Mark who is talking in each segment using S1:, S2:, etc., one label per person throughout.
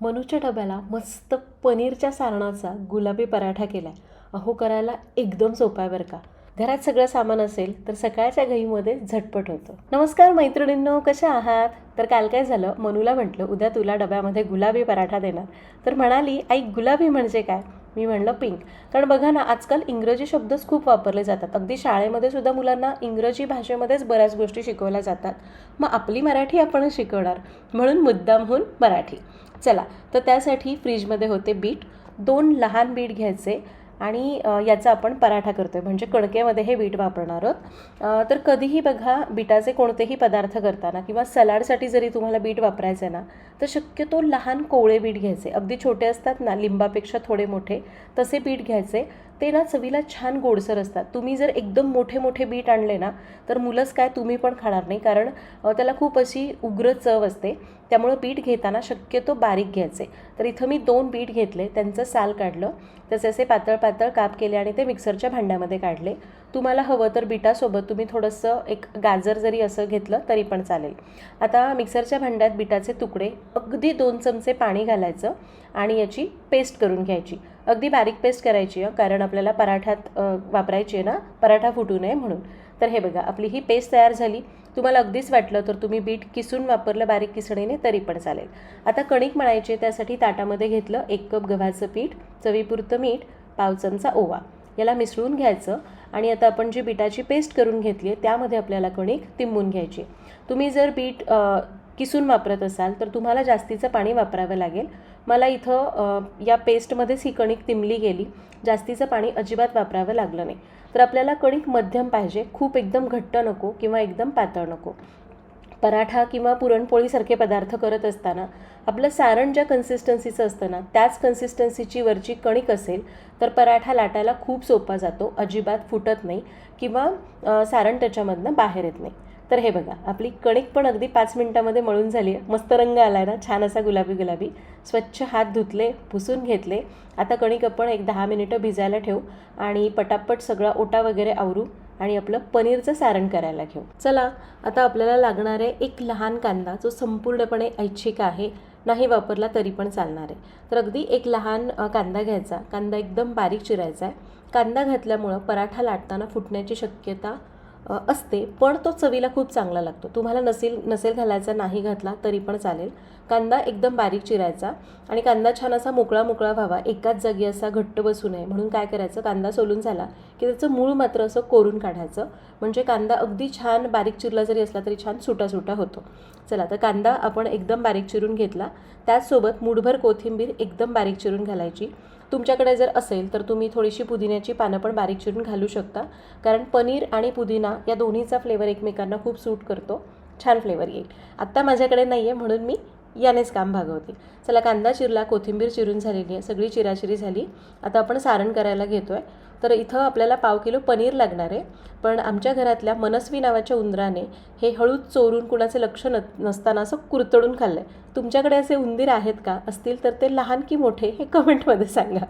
S1: मनूच्या डब्याला मस्त पनीरच्या सारणाचा गुलाबी पराठा केला आहे अहो करायला एकदम सोपा आहे बरं का. घरात सगळं सामान असेल तर सकाळच्या घाईमध्ये झटपट होतं. नमस्कार मैत्रिणींनो कशा आहात? तर काल काय झालं? मनूला म्हटलं उद्या तुला डब्यामध्ये गुलाबी पराठा देणार. तर म्हणाली आई गुलाबी म्हणजे काय? मी म्हणलं पिंक कारण बघा ना आजकाल इंग्रजी शब्दच खूप वापरले जातात. अगदी शाळेमध्ये सुद्धा मुलांना इंग्रजी भाषेमध्येच बऱ्याच गोष्टी शिकवल्या जातात. मग आपली मराठी आपणच शिकवणार. म्हणून मुद्दामहून मराठी. चला तर त्यासाठी फ्रीजमध्ये होते बीट दोन लहान बीट घ्यायचे. आणि याचा आपण पराठा करतो आहे म्हणजे कणकेमध्ये हे बीट वापरणार आहोत. तर कधीही बघा बीटाचे कोणतेही पदार्थ करताना किंवा सलाडसाठी जरी तुम्हाला बीट वापरायचं आहे ना तर शक्यतो लहान कोवळे बीट घ्यायचे. अगदी छोटे असतात ना लिंबापेक्षा थोडे मोठे तसे बीट घ्यायचे. ते ना चवीला छान गोडसर असतात. तुम्ही जर एकदम मोठे मोठे बीट आणले ना तर मुलंच काय तुम्ही पण खाणार नाही. कारण त्याला खूप अशी उग्र चव असते. त्यामुळं बीट घेताना शक्यतो बारीक घ्यायचे. तर इथं मी दोन बीट घेतले. त्यांचं साल काढलं. त्याचे असे पातळ पातळ काप केले आणि ते मिक्सरच्या भांड्यामध्ये काढले. तुम्हाला हवं तर बिटासोबत तुम्ही थोडंसं एक गाजर जरी असं घेतलं तरी पण चालेल. आता मिक्सरच्या भांड्यात बिटाचे तुकडे अगदी दोन चमचे पाणी घालायचं आणि याची पेस्ट करून घ्यायची. अगदी बारीक पेस्ट करायची आहे कारण आपल्याला पराठ्यात वापरायची आहे ना पराठा फुटू नये म्हणून. तर हे बघा आपली ही पेस्ट तयार झाली. तुम्हाला अगदीच वाटलं तर तुम्ही बीट किसून वापरलं बारीक किसणीने तरी पण चालेल. आता कणिक मळायचे त्यासाठी ताटामध्ये घेतलं एक कप गव्हाचं पीठ चवीपुरतं मीठ पाव चमचा ओवा. याला मिसळून घ्यायचं आणि आता आपण जी बिटाची पेस्ट करून घेतली आहे त्यामध्ये आपल्याला कणिक तिंबून घ्यायची तुम्ही जर बीट किसून वापरत असाल तर तुम्हाला जास्तीचं पाणी वापरावं लागेल. मला इथं या पेस्टमध्येच ही कणिक तिंबली गेली. जास्तीचं पाणी अजिबात वापरावं लागलं नाही. तर आपल्याला कणिक मध्यम पाहिजे. खूप एकदम घट्ट नको किंवा एकदम पातळ नको. पराठा किंवा पुरणपोळीसारखे पदार्थ करत असताना आपलं सारण ज्या कन्सिस्टन्सीचं असतं ना त्याच कन्सिस्टन्सीची वरची कणिक असेल तर पराठा लाटायला खूप सोपा जातो. अजिबात फुटत नाही किंवा सारण त्याच्यामधनं बाहेर येत नाही. तर हे बघा आपली कणिक पण अगदी पाच मिनटामध्ये मळून झाली आहे. मस्त रंग आला आहे ना छान असा गुलाबी गुलाबी. स्वच्छ हात धुतले पुसून घेतले. आता कणिक आपण एक दहा मिनिटं भिजायला ठेवू आणि पटापट सगळा ओटा वगैरे आवरू आणि आपलं पनीरचं सारण करायला घेऊ. चला आता आपल्याला लागणार आहे एक लहान कांदा जो संपूर्णपणे ऐच्छिक आहे नाही वापरला तरी पण चालणार आहे. तर अगदी एक लहान कांदा घ्यायचा. कांदा एकदम बारीक चिरायचा आहे. कांदा घातल्यामुळं पराठा लाटताना फुटण्याची शक्यता असते पण तो चवीला खूप चांगला लागतो. तुम्हाला नसेल नसेल घालायचा नाही घातला तरी पण चालेल. कांदा एकदम बारीक चिरायचा आणि कांदा छान असा मोकळा मोकळा व्हावा. एकाच जागी असा घट्ट बसू नये. म्हणून काय करायचं? कांदा सोलून झाला की त्याचं मूळ मात्र असं कोरून काढायचं. म्हणजे कांदा अगदी छान बारीक चिरला जरी असला तरी छान सुटा सुटा होतो. चला तर कांदा आपण एकदम बारीक चिरून घेतला. त्याचसोबत मुठभर कोथिंबीर एकदम बारीक चिरून घालायची. तुमच्याकडे जर असेल तर तुम्ही थोडीशी पुदिन्याची पानं पण बारीक चिरून घालू शकता. कारण पनीर आणि पुदिना या दोन्हीचा फ्लेवर एकमेकांना खूप सूट करतो. छान फ्लेवर येईल. आत्ता माझ्याकडे नाही आहे म्हणून मी यानेच काम भागवते चला कांदा चिरला कोथिंबीर चिरून झालेली आहे. सगळी चिराचिरी झाली. आता आपण सारण करायला घेतो आहे तर इथं आपल्याला पाव किलो पनीर लागणार आहे. पण आमच्या घरातल्या मनस्वी नावाच्या उंदराने हे हळूच चोरून कुणाचे लक्ष न नसताना असं कुरतडून खाल्लं आहे तुमच्याकडे असे उंदीर आहेत का? असतील तर ते लहान की मोठे हे कमेंटमध्ये सांगा.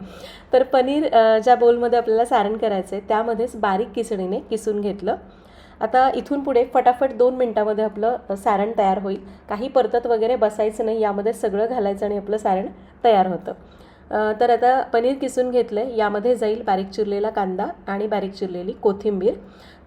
S1: तर पनीर ज्या बोलमध्ये आपल्याला सारण करायचं आहे त्यामध्येच बारीक किसणीने किसून घेतलं. आता इथून पुढे फटाफट दोन मिनटामध्ये आपलं सारण तयार होईल. काही परतत वगैरे बसायचं नाही यामध्ये सगळं घालायचं आणि आपलं सारण तयार होतं. तर आता पनीर किसून घेतलं आहे यामध्ये जाईल बारीक चिरलेला कांदा आणि बारीक चिरलेली कोथिंबीर.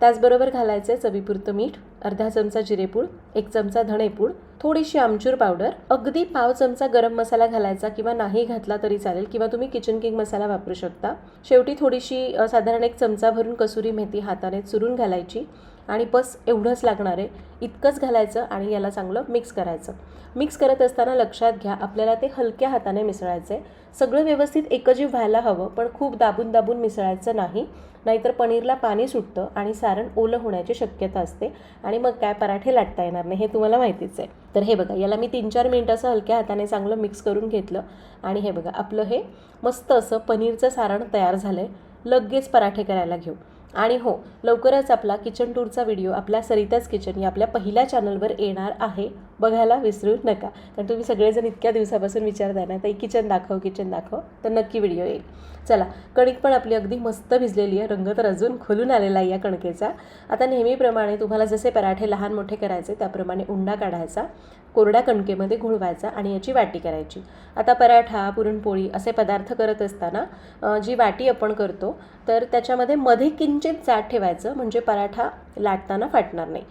S1: त्याचबरोबर घालायचं आहे चवीपुरतं मीठ अर्धा चमचा जिरेपूड एक चमचा धणेपूड थोडीशी आमचूर पावडर. अगदी पाव चमचा गरम मसाला घालायचा किंवा नाही घातला तरी चालेल किंवा तुम्ही किचन किंग मसाला वापरू शकता. शेवटी थोडीशी साधारण एक चमचा भरून कसुरी मेथी हाताने चुरून घालायची. आणि बस एवढंच लागणार आहे. इतकंच घालायचं आणि याला चांगलं मिक्स करायचं. मिक्स करत असताना लक्षात घ्या आपल्याला ते हलक्या हाताने मिसळायचं आहे सगळं व्यवस्थित एकजीव व्हायला हवं पण खूप दाबून दाबून मिसळायचं नाही. नाहीतर पनीरला पाणी सुटतं आणि सारण ओलं होण्याची शक्यता असते आणि मग काय पराठे लाटता येणार नाही हे तुम्हाला माहितीच आहे. तर हे बघा याला मी तीन चार मिनटाचं असं हलक्या हाताने चांगलं मिक्स करून घेतलं आणि हे बघा आपलं हे मस्त असं पनीरचं सारण तयार झालं आहे लगेच पराठे करायला घेऊ. आणि हो लवकरच आपला किचन टूरचा व्हिडिओ आपल्या सरिताच किचन या आपल्या पहिल्या चॅनलवर येणार आहे. बघायला विसरू नका. कारण तुम्ही सगळेजण इतक्या दिवसापासून विचारताय ना ताई किचन दाखव किचन दाखव तर नक्की व्हिडिओ येईल. चला कणिक पण आपली अगदी मस्त भिजलेली आहे. रंग तर अजून खोलून आलेला आहे या कणकेचा. आता नेहमीप्रमाणे तुम्हाला जसे पराठे लहान मोठे करायचे त्याप्रमाणे उंडा काढायचा कोरड्या कणकेमध्ये घोळवायचा आणि याची वाटी करायची. आता पराठा पुरणपोळी असे पदार्थ करत असताना जी वाटी आपण करतो तर त्याच्यामध्ये मध्ये किंचित जाड ठेवायचं म्हणजे पराठा लाटताना फाटणार नाही.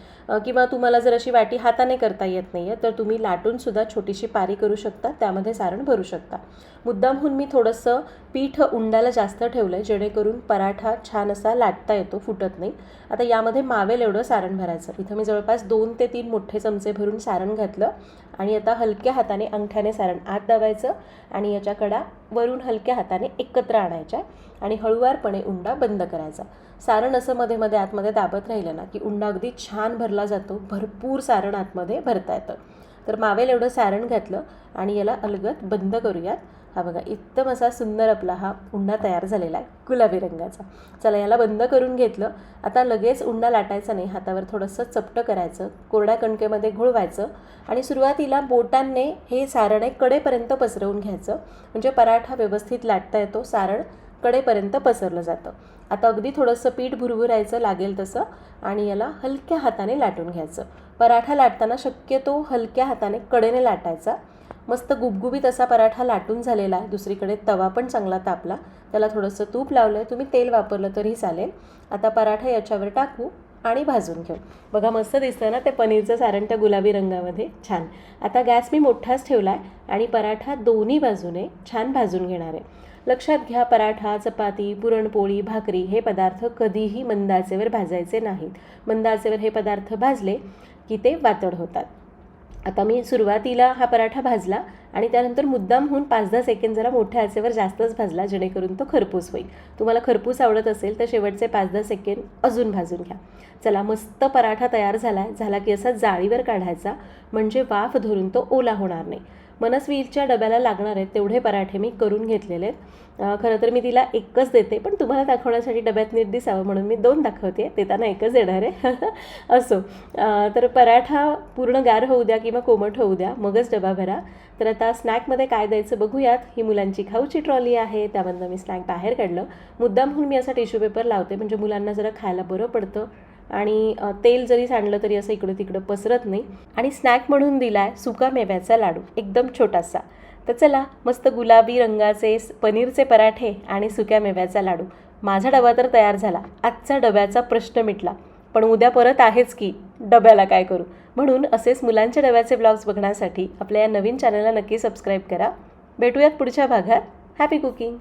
S1: किंवा तुम्हाला जर अशी वाटी हाताने करता येत नाही आहे तर तुम्ही लाटूनसुद्धा छोटीशी पारी करू शकता त्यामध्ये सारण भरू शकता. मुद्दामहून मी थोडंसं पीठ उंडायला जास्त ठेवलं आहे जेणेकरून पराठा छान असा लाटता येतो फुटत नाही. आता यामध्ये मावेल एवढं सारण भरायचं. इथं मी जवळपास दोन ते तीन मोठे चमचे भरून सारण घातलं आणि आता हलक्या हाताने अंगठ्याने सारण आत दाबायचं आणि याच्या कडा वरून हलक्या हाताने एकत्र आणायच्या आणि हळुवारपणे उंडा बंद करायचा. सारण असं मध्ये मध्ये आतमध्ये दाबत राहिलं ना की उंडा अगदी छान भरला जातो. भरपूर सारण आतमध्ये भरता येतं. तर मावेल एवढं सारण घातलं आणि याला अलगत बंद करूयात. हा बघा एकदम असा सुंदर आपला हा उंडा तयार झालेला आहे गुलाबी रंगाचा. चला याला बंद करून घेतलं. आता लगेच उंडा लाटायचा नाही हातावर थोडंसं चपटं करायचं कोरड्या कणकेमध्ये घोळवायचं आणि सुरुवातीला बोटांनी हे सारण एक कडेपर्यंत पसरवून घ्यायचं. म्हणजे पराठा व्यवस्थित लाटता येतो सारण कडेपर्यंत पसरलं जातं. आता अगदी थोडंसं पीठ भुरभुरायचं लागेल तसं आणि याला हलक्या हाताने लाटून घ्यायचं. पराठा लाटताना शक्यतो हलक्या हाताने कडेने लाटायचा. मस्त गुबगुबीत असा पराठा लाटून झालेला आहे. दुसरीकडे तवा पण चांगला तापला. त्याला थोडंसं तूप लावलं आहे तुम्ही तेल वापरलं तरी चालेल. आता पराठा याच्यावर टाकू आणि भाजून घेऊ. बघा मस्त दिसतं ना ते पनीरचं सारण त्या गुलाबी रंगामध्ये. छान. आता गॅस मी मोठाच ठेवला आहे आणि पराठा दोन्ही बाजूने छान भाजून घेणार आहे. लक्षात घ्या पराठा चपाती पुरणपोळी भाकरी हे पदार्थ कधीही मंदाचेवर भाजायचे नाहीत. मंदाचेवर हे पदार्थ भाजले की ते वातड होतात. आता मी सुरुवातीला हा पराठा भाजला आणि त्यानंतर मुद्दामहून पाच दहा सेकंड जरा मोठ्या आचेवर जास्तच भाजला जेणेकरून तो खरपूस होईल. तुम्हाला खरपूस आवडत असेल तर शेवटचे पाच दहा सेकंड अजून भाजून घ्या. चला मस्त पराठा तयार झाला आहे झाला की असा जाळीवर काढायचा म्हणजे वाफ धरून तो ओला होणार नाही. मनस्वीच्या डब्याला लागणार आहेत तेवढे पराठे मी करून घेतलेले आहेत. खरं तर मी तिला एकच देते पण तुम्हाला दाखवण्यासाठी डब्यात नीट दिसावं म्हणून मी दोन दाखवते देताना एकच देणार आहे. असो तर पराठा पूर्ण गार होऊ द्या किंवा कोमट होऊ द्या मगच डबा भरा. तर आता स्नॅकमध्ये काय द्यायचं बघूयात. ही मुलांची खाऊची ट्रॉली आहे त्यामधनं मी स्नॅक बाहेर काढलं. मुद्दाम म्हणून मी असा टिश्यू पेपर लावते म्हणजे मुलांना जरा खायला बरं पडतं. आणि तेल जरी सांडलं तरी असं इकडं तिकडं पसरत नाही. आणि स्नॅक म्हणून दिला आहे सुका मेव्याचा लाडू एकदम छोटासा. तर चला मस्त गुलाबी रंगाचे पनीरचे पराठे आणि सुक्या मेव्याचा लाडू. माझा डबा तर तयार झाला. आजचा डब्याचा प्रश्न मिटला. पण उद्या परत आहेच की डब्याला काय करू? म्हणून असेच मुलांच्या डब्याचे ब्लॉग्स बघण्यासाठी आपल्या या नवीन चॅनलला नक्की सबस्क्राईब करा. भेटूयात पुढच्या भागात. Happy cooking!